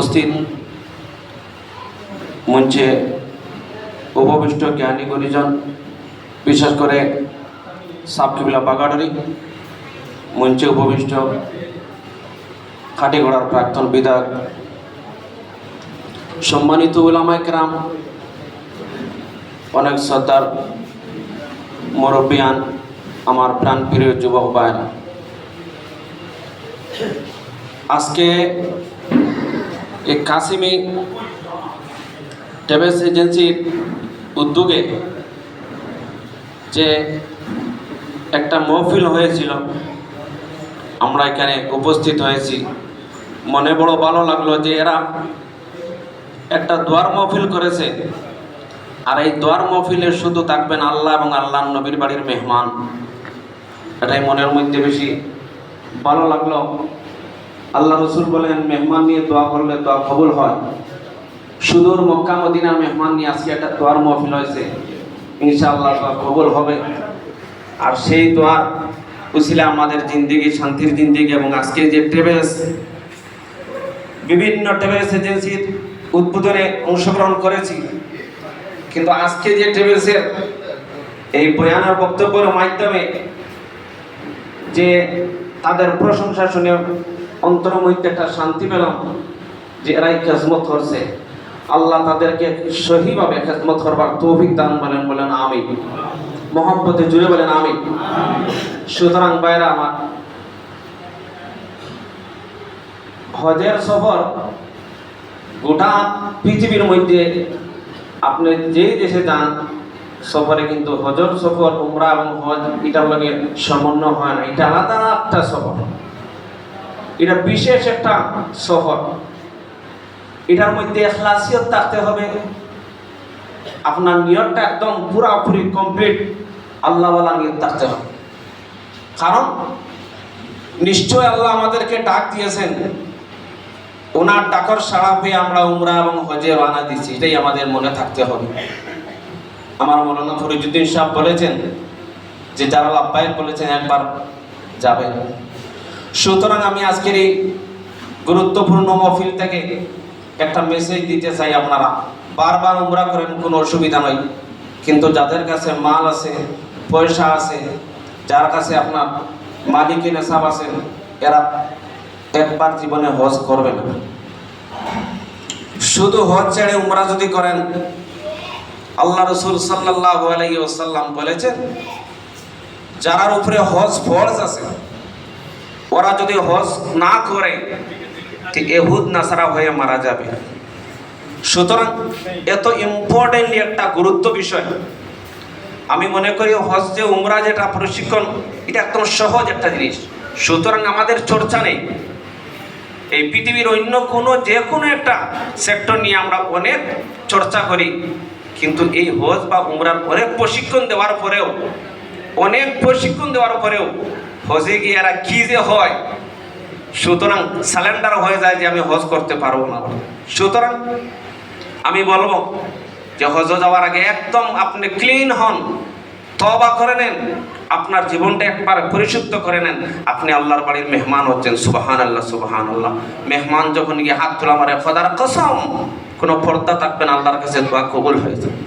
উপস্থিত। মঞ্চে উপবিষ্ট জ্ঞানী গুণীজন, বিশেষ করে সাবকিবিলা বাগাডারি, মঞ্চে উপবিষ্ট খাটিগড়ার প্রাক্তন বিধায়ক, সম্মানিত উলামায় কেরাম, অনেক শ্রদ্ধার মুরব্বিয়ান, আমার প্রাণপ্রিয় যুবক ভাইরা আজকে এই কাসিমি ট্রাভেলস এজেন্সির উদ্যোগে যে একটা মহফিল হয়েছিল, আমরা এখানে উপস্থিত হয়েছি। মনে বড় ভালো লাগল যে এরা একটা দোয়ার মহফিল করেছে। আর এই দোয়ার মহফিলে শুধু থাকবেন আল্লাহ এবং আল্লাহ নবীর বাড়ির মেহমান। এটাই মনের মধ্যে বেশি ভালো লাগল। আল্লাহ রসুল বলেন, মেহমান নিয়ে দোয়া করলে দোয়া কবুল হয়। সুদূর মক্কা মদিনার মেহমান নিয়ে আজকে একটা দোয়ার মহফিল হয়েছে। ইনশাআল্লাহ দোয়া কবুল হবে। আর সেই দোয়ার উসিলে আমাদের জিন্দিগি, শান্তির জিন্দিগি এবং আজকে যে ট্রেভেলস, বিভিন্ন ট্রেভেলস এজেন্সির উদ্বোধনে অংশগ্রহণ করেছি। কিন্তু আজকে যে ট্রেভেলসের এই বয়ানের বক্তব্যের মাধ্যমে যে তাদের প্রশংসা শুনে অন্তর মধ্যে একটা শান্তি পেলাম যে এরাই খেজমত করছে। আল্লাহ তাদেরকে সহিভাবে খেজমত করবার তৌফিক দান বলেন বলেন আমি মোহাম্মতে জুড়ে বলেন আমি সুতরাং বাইরা আমার, হজের সফর গোটা পৃথিবীর মধ্যে আপনি যেই দেশে যান, সফরে কিন্তু হজর সফর, উমরা এবং হজ, এটা সমন্বয় হয় না। এটা আলাদা একটা সফর। এটা বিশেষ একটা সফর। এটার মধ্যে এখলাসিয়ত থাকতে হবে। আপনার নিয়তটা একদম পুরাপুরি কমপ্লিট আল্লাহওয়ালা নিয়ত থাকতে হবে। কারণ নিশ্চয় আল্লাহ আমাদেরকে ডাক দিয়েছেন। ওনার ডাকর সাড়া পেয়ে আমরা উমরা এবং হজে রানা দিচ্ছি এটাই আমাদের মনে থাকতে হবে। আমার মৌলানা ফরিজুদ্দিন সাহেব বলেছেন যে, যারা লাভবাহিক বলেছেন, একবার যাবে সুতরাং আমি আজকের এই গুরুত্বপূর্ণ মহফিল থেকে একটা মেসেজ দিতে চাই আপনারা। বারবার উমরা করেন, কোনো অসুবিধা নয় কিন্তু যাদের কাছে মাল আছে, পয়সা আছে, যার কাছে আপনার মালিকি নেশাব আছেন এরা একবার জীবনে হজ করবে না। শুধু হজ ছেড়ে উমরা যদি করেন, আল্লাহ রসুল সাল্লাহ আলাই ওসাল্লাম বলেছেন, যারার উপরে হজ ফরজ আছে ওরা যদি হজ না করে এহুদ নাসারা হয়ে মারা যাবে। সুতরাং এত ইম্পর্টেন্ট একটা গুরুত্ব বিষয়। আমি মনে করি হজ যে উমরা যেটা প্রশিক্ষণ, এটা একদম সহজ একটা জিনিস। সুতরাং আমাদের চর্চা নেই। এই পৃথিবীর অন্য কোনো যে কোনো একটা সেক্টর নিয়ে আমরা অনেক চর্চা করি। কিন্তু এই হজ বা উমরার অনেক প্রশিক্ষণ দেওয়ার পরেও, অনেক প্রশিক্ষণ দেওয়ার পরেও হজে গিয়ে এরা কী যে হয়, সুতরাং স্যালেন্ডার হয়ে যায় যে আমি হজ করতে পারব না। সুতরাং আমি বলব যে হজ যাওয়ার আগে একদম আপনি ক্লিন হন তবা করে নেন, আপনার জীবনটা একবার পরিশুদ্ধ করে নেন। আপনি আল্লাহর বাড়ির মেহমান হচ্ছেন সুবাহান আল্লাহ সুবাহান আল্লাহ মেহমান যখন গিয়ে হাত তোলা মারে ফদার কসম, কোনো পর্দা থাকবেন আল্লাহর কাছে দোয়া কবুল হয়ে যাবে।